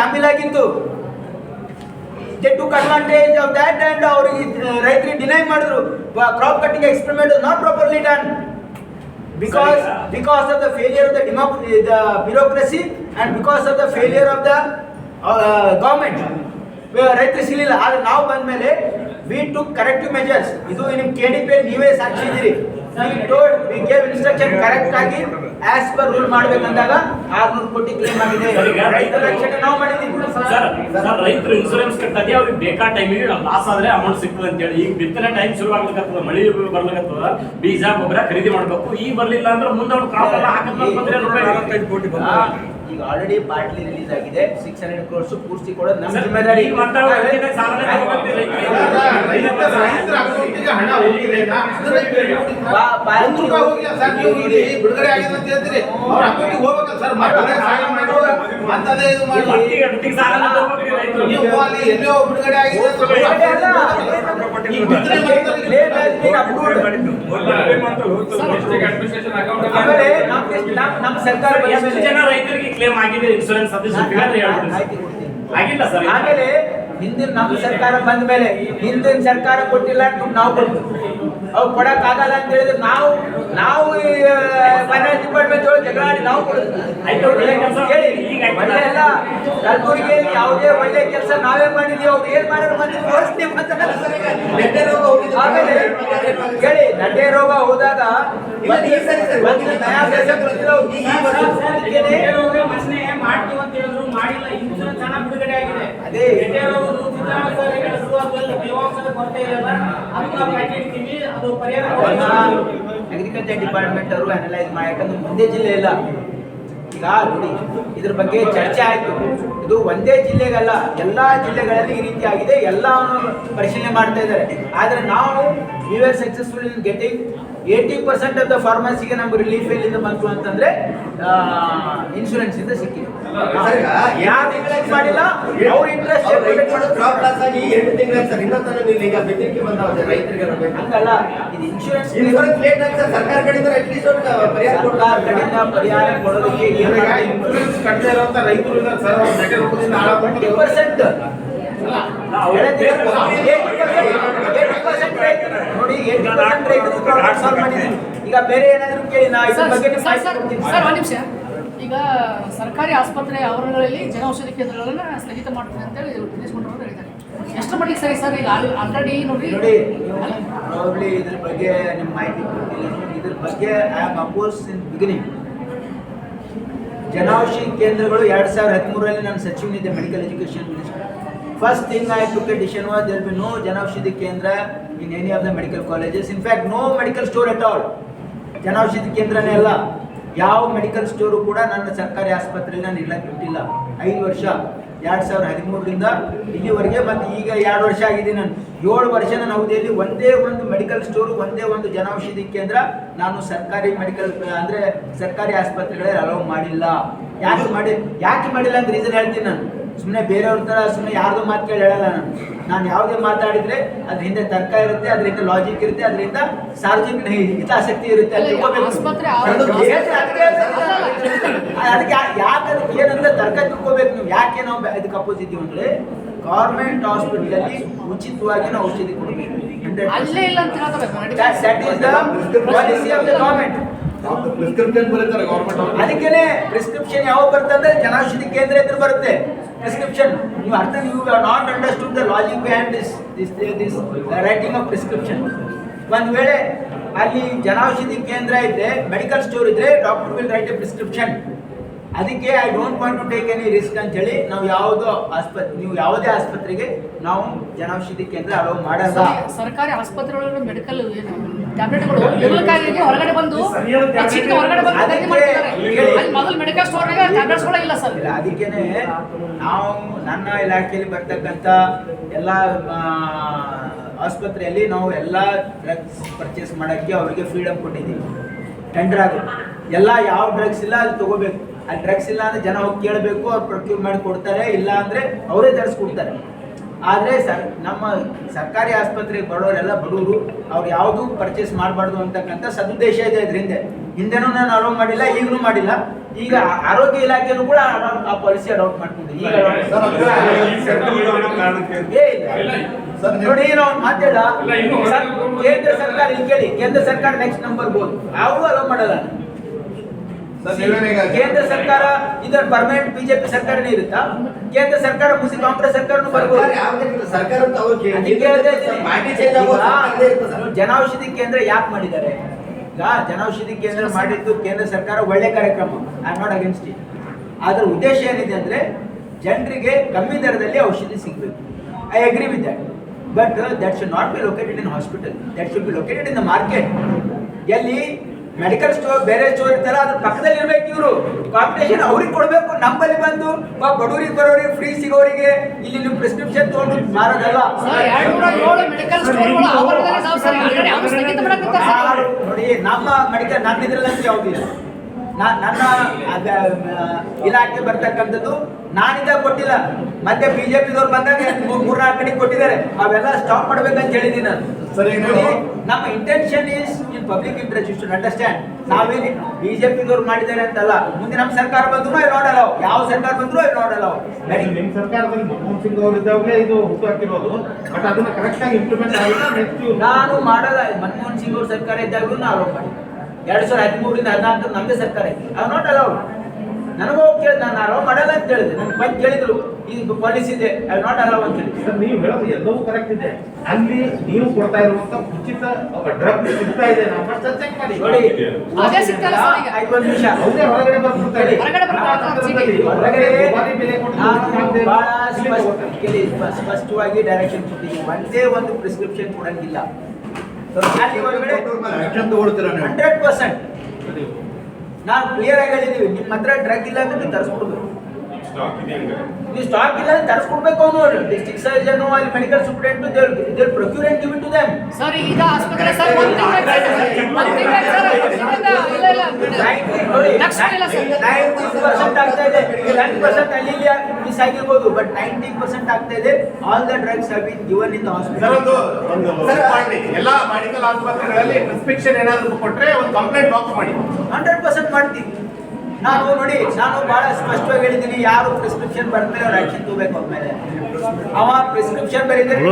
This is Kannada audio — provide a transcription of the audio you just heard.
ಶಾಮೀಲಾಗಿತ್ತು ಆಗಿತ್ತು took advantage of that and ಅವ್ರಿಗೆ ರೈತರಿಗೆ ಡಿನೈ ಮಾಡಿದ್ರು. Crop cutting experiment not properly done because because of the failure of the ಡಿಮಾಕ್ the bureaucracy and because of the failure of the government ರೈತರು ಸಿಗಲಿಲ್ಲ. ಆದ್ರೆ ನಾವು ಬಂದ ಮೇಲೆ ವಿ ಟು ಕರೆಕ್ಟಿವ್ ಮೆಜರ್ಸ್ ಇದು ನಿಮ್ಮ ಕೆ ಡಿ ಪಿ ನೀವೇ ಸಾಕ್ಷಿ ಇದ್ದೀರಿ. Told we gave instruction correct ಆಗಿ ಆಸ್ ಪರ್ ರೂಲ್ ಮಾಡ್ಬೇಕಂದಾಗ ಆರ್ನೂರು ಕೋಟಿ ಕ್ಲೇಮ್ ಆಗಿದೆ. ರೈತರ ರಕ್ಷಣೆ ನಾವು ಮಾಡಿದ್ದೀವಿ. ಸರ್ ಸರ್ ರೈತರು ಇನ್ಸೂರೆನ್ಸ್ ಕಟ್ಟದೆ ಅವ್ರಿಗೆ ಬೇಕಾ ಟೈಮಿಗೆ ಲಾಸ್ ಆದ್ರೆ ಅಮೌಂಟ್ ಸಿಗ್ತದೆ ಅಂತ ಹೇಳಿ ಈಗ ಬಿತ್ತನೆ ಟೈಮ್ ಶುರು ಆಗ್ಲಿಕ್ಕತ್ತದ ಮಳಿ ಬರ್ಲಿಕ್ಕತ್ತದ ಬೀಜ ಗೊಬ್ಬರ ಖರೀದಿ ಮಾಡ್ಬೇಕು. ಈಗ ಬರ್ಲಿಲ್ಲ ಅಂದ್ರೆ ಮುಂದೆ ಅವ್ರು ಕ್ರಾಪ್ ಎಲ್ಲ ಹಾಕಿದ್ಮೇಲೆ ಬಂದ್ರೆ ರೂಪಾಯಿ ಆ, ಈಗ ಆಲ್ರೆಡಿ ಪಾರ್ಟ್ಲಿ ರಿಲೀಸ್ ಆಗಿದೆ. ಸಿಕ್ಸ್ ಹಂಡ್ರೆಡ್ ಕ್ರೋರ್ಸ್ ಪೂರ್ತಿ ಕೂಡ ನಮ್ಮ ಜಿಮ್ಮೆದಾರಿ ಬಿಡುಗಡೆ ಆಗಿದೆ ನಮ್ಮ ಸರ್ಕಾರ ಬಂದ ಎಷ್ಟು ಮೇಲೆ- ಜನ ರೈತರಿಗೆ ಕ್ಲೇಮ್ ಆಗಿದೆ ಇನ್ಸೂರೆನ್ಸ್ ಅದು ನಾನು ಹೇಳ್ಬಿಡಿ ಮಾಹಿತಿ ಆಗಿಲ್ಲ ಸರ್ ಆಮೇಲೆ ಹಿಂದಿನ ನಮ್ಮ ಸರ್ಕಾರ ಬಂದ ಮೇಲೆ ಹಿಂದಿನ ಸರ್ಕಾರ ಕೊಟ್ಟಿಲ್ಲ ನಾವು ಕೊಟ್ಟು ಅವು ಕೊಡಕ್ ಆಗಲ್ಲ ಅಂತ ಹೇಳಿದ್ರೆ ನಾವು ನಾವು ಫೈನಾನ್ಸ್ ಡಿಪಾರ್ಟ್ಮೆಂಟ್ ಒಳಗೆ ಜಗಳ ಆಡಿ ನಾವು ಒಳ್ಳೆ ಕಲಬುರಗಿಯಲ್ಲಿ ಯಾವುದೇ ಒಳ್ಳೆ ಕೆಲಸ ನಾವೇ ಮಾಡಿದೀವಿ. ಅವ್ರು ಏನ್ ಮಾಡಿದ್ರು ಮತ್ತೆ ತೋರಿಸ್ತೀವಿ ಅಂತ ಕೇಳಿ ನಟೆ ರೋಗ ಹೋದಾಗ ಮಾಡ್ತೀವಿ ಅಂತ ಹೇಳಿದ್ರು ಮಾಡಿಲ್ಲ. ಇನ್ಸೂರೆನ್ಸ್ ಹಣ ಬಿಡುಗಡೆ ಆಗಿದೆ. ಅದೇ. ರೋಗದ ಸಿದ್ದರಾಮಯ್ಯ ತೇವಾಂಶದ ಕೊರತೆ ನಾವು ಕಂಡಿಡ್ತೀವಿ ಅದು ಪರಿಹಾರ ಅಗ್ರಿಕಲ್ಚರ್ ಡಿಪಾರ್ಟ್ಮೆಂಟ್ ಅವರು ಅನಲೈಸ್ ಮಾಡಿ ಯಾಕಂದ್ರೆ ಒಂದೇ ಜಿಲ್ಲೆ ಇಲ್ಲ. ಈಗ ನೋಡಿ, ಇದ್ರ ಬಗ್ಗೆ ಚರ್ಚೆ ಆಯ್ತು. ಇದು ಒಂದೇ ಜಿಲ್ಲೆಗಲ್ಲ, ಎಲ್ಲಾ ಜಿಲ್ಲೆಗಳಲ್ಲಿ ಈ ರೀತಿ ಆಗಿದೆ, ಎಲ್ಲವನ್ನು ಪರಿಶೀಲನೆ ಮಾಡ್ತಾ ಇದ್ದಾರೆ. ಆದರೆ ನಾವು we are successful in getting eighty percent of the ಫಾರ್ಮಸಿಗೆ ನಮ್ಗೆ ರಿಲೀಫ್ ಎಲ್ಲಿಂದ ಬಂತು ಅಂತಂದ್ರೆ ಇನ್ಶೂರೆನ್ಸ್ ಇಂದ ಸಿಕ್ಕಿದೆ. ಯಾರು ಇಂಟ್ರೆಸ್ಟ್ ಮಾಡಿಲ್ಲ? ಅವ್ರ ಇಂಟ್ರೆಸ್ಟ್ ಕ್ರಾಪ್ ಲಾಸ್ ಆಗಿ ಎಂಟು ತಿಂಗಳ ಸರ್? ಇನ್ನೂ ತನಕ ನೀವು ಈಗ ಬೆದರಿಕೆ ಬಂದಾವ ರೈತರಿಗೆ ಹಂಗಲ್ಲ ಇದು ಇನ್ಶೂರೆನ್ಸ್ ಇನ್ಶೂರೆನ್ಸ್ ಲೇಟ್ ಆಗಿ ಸರ್. ಸರ್ಕಾರ ಕಡೆಯಿಂದ ಅಟ್ಲೀಸ್ಟ್ ಒಂದು ಪರಿಹಾರ ಸರ್ಕಾರ ಕಡೆಯಿಂದ ಪರಿಹಾರ ಕೊಡೋದಕ್ಕೆ? ಇನ್ಶೂರೆನ್ಸ್ ಕಟ್ಟದೇ ಇರುವಂತ ರೈತರು ಸರ್. ಅವ್ರ ನಟೆ ರೂಪದಿಂದ ಹಾಳಾಗ್ಬಿಟ್ಟು ಟ್ವೆಂಟಿ ಪರ್ಸೆಂಟ್ ನೋಡಿ ಪರ್ಸೆಂಟ್ ರೈತರು ಸಾಲ್ವ್ ಈಗ ಬೇರೆ ಏನಾದ್ರು ಕೇಳಿ ನಾ ಇದ್ರ ಬಗ್ಗೆ ಸರ್ ಒಂದು ನಿಮಿಷ. ಈಗ ಸರ್ಕಾರಿ ಆಸ್ಪತ್ರೆ ಆವರಣಗಳಲ್ಲಿ ಜನೌಷಧಿ ಕೇಂದ್ರಗಳನ್ನ ಸ್ಥಗಿತ ಅಂತ ಅಂತೇಳಿ ಅವರು ಹೇಳಿದ್ದಾರೆ ಎಷ್ಟು ಮಟ್ಟಿಗೆ ಸರಿ ಸರ್? ಈಗ ಆಲ್ರೆಡಿ ನೋಡಿ ನೋಡಿ ಪ್ರಾಬ್ಲಿ ಇದ್ರ ಬಗ್ಗೆ ನಿಮ್ಮ ಮಾಹಿತಿ ಇದ್ರ ಬಗ್ಗೆ I am oppose in beginning Janaushadhi ಕೇಂದ್ರಗಳು ಎರಡು ಸಾವಿರದ ಹದಿಮೂರರಲ್ಲಿ ನಾನು ಸಚಿವನಿದ್ದೆ medical education minister first thing I took a was there be no Janaushadhi Kendra in any of the medical colleges in fact no medical store at all Janaushadhi ಕೇಂದ್ರನೇ ಅಲ್ಲ. ಯಾವ ಮೆಡಿಕಲ್ ಸ್ಟೋರು ಕೂಡ ನನ್ನ ಸರ್ಕಾರಿ ಆಸ್ಪತ್ರೆಯಲ್ಲಿ ನಾನು ಇರ್ಲಕ್ಕೆ ಬಿಟ್ಟಿಲ್ಲ. ಐದು ವರ್ಷ, ಎರಡು ಸಾವಿರದ ಹದಿಮೂರರಿಂದ ಇಲ್ಲಿವರೆಗೆ, ಮತ್ತು ಈಗ ಎರಡು ವರ್ಷ ಆಗಿದೆ ನಾನು. ಏಳು ವರ್ಷ ನಾನು ಅವಧಿಯಲ್ಲಿ ಒಂದೇ ಒಂದು ಮೆಡಿಕಲ್ ಸ್ಟೋರು ಒಂದೇ ಒಂದು ಜನೌಷಧಿ ಕೇಂದ್ರ ನಾನು ಸರ್ಕಾರಿ ಮೆಡಿಕಲ್ ಅಂದರೆ ಸರ್ಕಾರಿ ಆಸ್ಪತ್ರೆಗಳಲ್ಲಿ ಅಲೌ ಮಾಡಿಲ್ಲ. ಯಾಕೆ ಮಾಡಿ, ಯಾಕೆ ಮಾಡಿಲ್ಲ ಅಂತ ರೀಸನ್ ಹೇಳ್ತೀನಿ ನಾನು. ಸುಮ್ಮನೆ ಬೇರೆಯವ್ರ ಥರ ಸುಮ್ಮನೆ ಯಾರ್ದು ಮಾತು ಕೇಳಿ ಹೇಳಲ್ಲ ನಾನು. ನಾನು ಯಾವುದೇ ಮಾತಾಡಿದ್ರೆ ಅದ್ರ ಹಿಂದೆ ತರ್ಕ ಇರುತ್ತೆ ಅದರಿಂದ ಲಾಜಿಕ್ ಇರುತ್ತೆ ಅದರಿಂದ ಸಾರ್ವಜನಿಕ ಹಿತಾಸಕ್ತಿ ಇರುತ್ತೆ ಅದಕ್ಕೆ ಅದಕ್ಕೆ ಯಾಕೆ ಅದಕ್ಕೆ ಏನಂತ ತರ್ಕ ತಿಳ್ಕೋಬೇಕು ನೀವು? ಯಾಕೆ ನಾವು ಬೆ- ಇದಕ್ಕೆ ಅಪೋಸ್ ಇದ್ದೀವಿ ಅಂದ್ರೆ ಗೌರ್ಮೆಂಟ್ ಹಾಸ್ಪಿಟಲಲ್ಲಿ ಉಚಿತವಾಗಿ ನಾವು ಔಷಧಿ ಕೊಡಬೇಕು. ಅಲ್ಲೇ ಇಲ್ಲ ಅಂತ ಹೇಳ್ತಾರೆ that is the policy of the government prescription ಬರೀತಾರೆ ಗೌರ್ಮೆಂಟ್ ಅದಕ್ಕೇನೆ ಪ್ರಿಸ್ಕ್ರಿಪ್ಷನ್ ಯಾವ ಬರುತ್ತೆ ಅಂದ್ರೆ ಜನೌಷಧಿ ಕೇಂದ್ರ ಇದ್ರೆ ಬರುತ್ತೆ. ಪ್ರಿಸ್ಕ್ರಿಪ್ಷನ್ ನೀವು ಅರ್ಥ ನೀವು not understood the logic behind this this this writing of prescription ಒಂದು ವೇಳೆ ಅಲ್ಲಿ ಜನೌಷಧಿ ಕೇಂದ್ರ ಇದ್ರೆ ಮೆಡಿಕಲ್ ಸ್ಟೋರ್ ಇದ್ರೆ doctor will write a prescription ಅದಕ್ಕೆ I don't want to take any risk ಅಂತ ಹೇಳಿ ನಾವು ಯಾವುದೋ ಆಸ್ಪತ್ರೆ ನೀವು ಯಾವುದೇ ಆಸ್ಪತ್ರೆಗೆ ನಾವು ಜನೌಷಧಿ ಕೇಂದ್ರ ಅಲೋ ಮಾಡಲ್ಲ. ಸರ್ಕಾರಿ ಆಸ್ಪತ್ರೆ ಒಳಗಡೆ ಮೆಡಿಕಲ್ ಏನು ಟ್ಯಾಬ್ಲೆಟ್ಗಳು ಇರ್ಲಿಕ್ಕಾಗಿ ಹೊರಗಡೆ ಬಂದು ಚಿಕ್ಕ ಹೊರಗಡೆ ಬಂದು ಅಲ್ಲಿ ಮೊದಲು ಮೆಡಿಕಲ್ ಸ್ಟೋರ್ನಾಗ ಟ್ಯಾಬ್ಲೆಟ್ಸ್ಗಳು ಇಲ್ಲ ಸರ್. ಇಲ್ಲ ಅದಕ್ಕೇನೆ ನಾವು ನನ್ನ ಇಲಾಖೆಯಲ್ಲಿ ಬರ್ತಕ್ಕಂಥ ಎಲ್ಲ ಆಸ್ಪತ್ರೆಯಲ್ಲಿ ನಾವು ಎಲ್ಲ ಡ್ರಗ್ಸ್ ಪರ್ಚೇಸ್ ಮಾಡೋಕ್ಕೆ ಅವರಿಗೆ ಫ್ರೀಡಮ್ ಕೊಟ್ಟಿದ್ದೀವಿ. ಟೆಂಡರ್ ಆಗಿ ಎಲ್ಲ ಯಾವ ಡ್ರಗ್ಸ್ ಇಲ್ಲ ಅಲ್ಲಿ ತಗೋಬೇಕು. ಅಲ್ಲಿ ಡ್ರಗ್ಸ್ ಇಲ್ಲ ಅಂದ್ರೆ ಜನ ಹೋಗಿ ಕೇಳಬೇಕು ಅವ್ರು ಪ್ರೊಕ್ಯೂರ್ ಮಾಡಿ ಕೊಡ್ತಾರೆ ಇಲ್ಲ ಅಂದ್ರೆ ಅವರೇ ತರಿಸ್ಕೊಡ್ತಾರೆ. ಆದ್ರೆ ಸರ್ ನಮ್ಮ ಸರ್ಕಾರಿ ಆಸ್ಪತ್ರೆಗೆ ಬರೋರೆಲ್ಲ ಬಡವರು ಅವ್ರು ಯಾವುದು ಪರ್ಚೇಸ್ ಮಾಡಬಾರ್ದು ಅಂತಕ್ಕಂಥ ಸದುದ್ದೇಶ ಇದೆ ಇದರಿಂದ ಹಿಂದೆನೂ ನಾನು ಅಲೋ ಮಾಡಿಲ್ಲ ಈಗಲೂ ಮಾಡಿಲ್ಲ. ಈಗ ಆರೋಗ್ಯ ಇಲಾಖೆನೂ ಕೂಡ ಆ- ಆ ಪಾಲಿಸಿ ಅಡಾಪ್ಟ್ ಮಾಡ್ಕೊಂಡಿದ್ದೀವಿ. ನೋಡಿ ನಾವು ಮಾತಾಡ ಕೇಂದ್ರ ಸರ್ಕಾರ ಇಲ್ಲಿ ಕೇಳಿ ಕೇಂದ್ರ ಸರ್ಕಾರ ನೆಕ್ಸ್ಟ್ ನಂಬರ್ ಬೋದು ಅವರು ಅಲೋ ಮಾಡಲ್ಲ. ಕೇಂದ್ರ ಸರ್ಕಾರ ಇದರ ಪರ್ಮನೆಂಟ್ ಬಿಜೆಪಿ ಸರ್ಕಾರನೇ ಇರುತ್ತಾ? ಕೇಂದ್ರ ಸರ್ಕಾರ ಮುಸಿ ಕಾಂಗ್ರೆಸ್ ಸರ್ಕಾರನು ಬರ್ಬೋದು. ಜನೌಷಧಿ ಕೇಂದ್ರ ಯಾಕೆ ಮಾಡಿದ್ದಾರೆ? ಈಗ ಜನೌಷಧಿ ಕೇಂದ್ರ ಮಾಡಿದ್ದು ಕೇಂದ್ರ ಸರ್ಕಾರ ಒಳ್ಳೆ ಕಾರ್ಯಕ್ರಮ. ಐ ನಾಟ್ ಅಗೇನ್ಸ್ಟ್ ಇಟ್ ಅದರ ಉದ್ದೇಶ ಏನಿದೆ ಅಂದ್ರೆ ಜನರಿಗೆ ಕಮ್ಮಿ ದರದಲ್ಲಿ ಔಷಧಿ ಸಿಗಬೇಕು. I agree with that but that should not be located in hospital that should be located in the market ಎಲ್ಲಿ ಮೆಡಿಕಲ್ ಸ್ಟೋರ್ ಬೇರೆ ಸ್ಟೋರ್ ಇರ್ತಾರ ಅದ್ರ ಪಕ್ಕದಲ್ಲಿ ಇರ್ಬೇಕು ಇವರು. ಕಾಂಪಿಟೇಷನ್ ಅವ್ರಿಗೆ ಕೊಡಬೇಕು ನಮ್ಮಲ್ಲಿ ಬಂದು ಬಡವರಿಗೆ ಬರೋರಿಗೆ ಫ್ರೀ ಸಿಗೋರಿಗೆ ಇಲ್ಲಿ ನೀವು ಪ್ರಿಸ್ಕ್ರಿಪ್ಷನ್ ತಗೊಂಡು ಮಾರೋದಲ್ಲ. ನೋಡಿ ನಮ್ಮ ಮೆಡಿಕಲ್ ನನ್ನ ಇದ್ರಲ್ಲಂತೂ ಯಾವುದಿಲ್ಲ ನಾ- ನನ್ನ ಇಲಾಖೆ ಬರ್ತಕ್ಕಂಥದ್ದು ನಾನಿಂದ ಕೊಟ್ಟಿಲ್ಲ. ಮತ್ತೆ ಬಿಜೆಪಿದವ್ರು ಬಂದಾಗ ಮೂರ್ ಮೂರ್ನಾಲ್ಕು ಕಡೆ ಕೊಟ್ಟಿದ್ದಾರೆ. ಅವೆಲ್ಲ ಸ್ಟಾಪ್ ಮಾಡ್ಬೇಕಂತ ಹೇಳಿದ್ದೀನಿ ನಾನು. ಸರಿ, ನೋಡಿ, ನಮ್ಮ intention is in public interest ಇಷ್ಟು ಅಂಡರ್ಸ್ಟ್ಯಾಂಡ್ ನಾವೇನು ಬಿಜೆಪಿದವ್ರು ಮಾಡಿದ್ದಾರೆ ಅಂತಲ್ಲ ಮುಂದೆ ನಮ್ಮ ಸರ್ಕಾರ ಬಂದ್ರು ನೋಡಲ್ಲ ನಾಟ್ ಅಲೌ ಯಾವ ಸರ್ಕಾರ ಬಂದ್ರು ನೋಡಲ್ಲ ನಾಟ್ ಅಲೌ ನಿಮ್ ಸರ್ಕಾರದಲ್ಲಿ ಮನಮೋಹನ್ ಸಿಂಗ್ ಅವರು ಇದ್ದಾಗಲೇ ಇದು ಹುಟ್ಟು ಹಾಕಿರೋದು. ಬಟ್ ಅದನ್ನ ಕರೆಕ್ಟ್ ಆಗಿ ಇಂಪ್ಲಿಮೆಂಟ್ ಆಗಿಲ್ಲ ನಾನು ಮಾಡಲ್ಲ. ಮನಮೋಹನ್ ಸಿಂಗ್ ಅವ್ರ ಸರ್ಕಾರ ಇದ್ದಾಗಲೂ ನಾನು ಆರೋಪ ಮಾಡಿ ಎರಡ್ ಸಾವಿರದ ಹದಿಮೂರಿಂದ ಹದಿನಾಲ್ಕು ನಮ್ಮದೇ ಸರ್ಕಾರ ಇತ್ತು. ಅದು ನೋಡಲ್ಲ ಅಲೌಡ್ ನನಗೂ ಕೇಳಿ ನಾನು ಅಲೋ ಮಾಡಲ್ಲ ಅಂತ ಹೇಳಿದೆ. ನನ್ಗೆ ಬಂದು ಕೇಳಿದ್ರು ಇದು ಪಾಲಿಸಿದೆ ಐ ನಾಟ್ ಅಲೋ ಅಂತ ಹೇಳಿ ಸರ್ ನೀವು ಹೇಳೋದು ಎಲ್ಲವೂ ಕರೆಕ್ಟ್ ಇದೆ. ಅಲ್ಲಿ ನೀವು ಕೊಡ್ತಾ ಇರುವಂತ ಉಚಿತ ಡ್ರಗ್ ಸಿಗ್ತಾ ಇದೆ ನಮ್ಮ ಚೆಕ್ ಮಾಡಿ. ನೋಡಿ ಅದೇ ಸಿಗ್ತಲ್ಲ ಸರ್ ಈಗ. ಐದು ಒಂದು ನಿಮಿಷ. ಅವ್ರೇ ಹೊರಗಡೆ ಬರ್ಬಿಡ್ತಾರೆ ಹೊರಗಡೆ ಬರ್ತಾರೆ ಚೀಟಿ. ಹೊರಗಡೆ ದುಬಾರಿ ಬೆಲೆ ಕೊಟ್ಟು ನಾನು ಬಹಳ ಇಲ್ಲಿ ಸ್ಪಷ್ಟ ತಗೋತಾರೆ. ಕೇಳಿ ಸ್ಪಷ್ಟವಾಗಿ ಡೈರೆಕ್ಷನ್ ಕೊಟ್ಟಿದ್ದೀನಿ. ಒಂದೇ ಒಂದು ಪ್ರಿಸ್ಕ್ರಿಪ್ಷನ್ ಕೊಡಂಗಿಲ್ಲ. ಹಂಡ್ರೆಡ್ ಪರ್ಸೆಂಟ್ ನಾವು ಕ್ಲಿಯರ್ ಆಗಿ ಹೇಳಿದೀವಿ ನಿಮ್ಮ ಹತ್ರ ಡ್ರಗ್ ಇಲ್ಲ ಅಂದ್ರೆ ನೀವು ತರಿಸ್ಕೊಡ್ಬೇಕು. ನೀವು ಸ್ಟಾಕ್ ಇಲ್ಲ ಅಂದ್ರೆ ತರಿಸ್ಕೊಡ್ಬೇಕು ಅವನು. ಡಿಸ್ಟ್ರಿಕ್ಟ್ ಸರ್ಜನ್ ಅಲ್ಲಿ medical superintendent procurement give to them sir ಈಗ ಆಸ್ಪತ್ರೆ ಸರ್ ಒಂದು ಒಂದು ಒಂದ್ ಆಗಿರ್ಬೋದು ಬಟ್ ನೈಂಟಿ ಪರ್ಸೆಂಟ್ ಆಗ್ತಾ ಇದೆ. All the drugs have been given in ಒಂದು ಹಾಸ್ಪಿಟಲ್ ಒಂದು ಎಲ್ಲ ಮೆಡಿಕಲ್ ಆಸ್ಪತ್ರೆಗಳಲ್ಲಿ ಪ್ರಿಸ್ಕ್ರಿಪ್ಷನ್ ಏನಾದ್ರು ಕೊಟ್ರೆ ಒಂದು ಕಂಪ್ಲೇಂಟ್ ಬಾಕ್ಸ್ ಮಾಡಿ. ಹಂಡ್ರೆಡ್ ಪರ್ಸೆಂಟ್ ಮಾಡ್ತೀವಿ ನಾನು ನೋಡಿ ನಾನು ಬಹಳ ಸ್ಪಷ್ಟವಾಗಿ ಹೇಳಿದ್ದೀನಿ ಯಾರು ಪ್ರಿಸ್ಕ್ರಿಪ್ಷನ್ ಬರ್ತಾರೆ ಅವ್ರು ಆಕ್ಷನ್ ತಗೋಬೇಕು ಅವ್ರ ಮೇಲೆ ಅವ ಪ್ರಿಸ್ಕ್ರಿಪ್ಷನ್ ಬರೀತಾರೆ.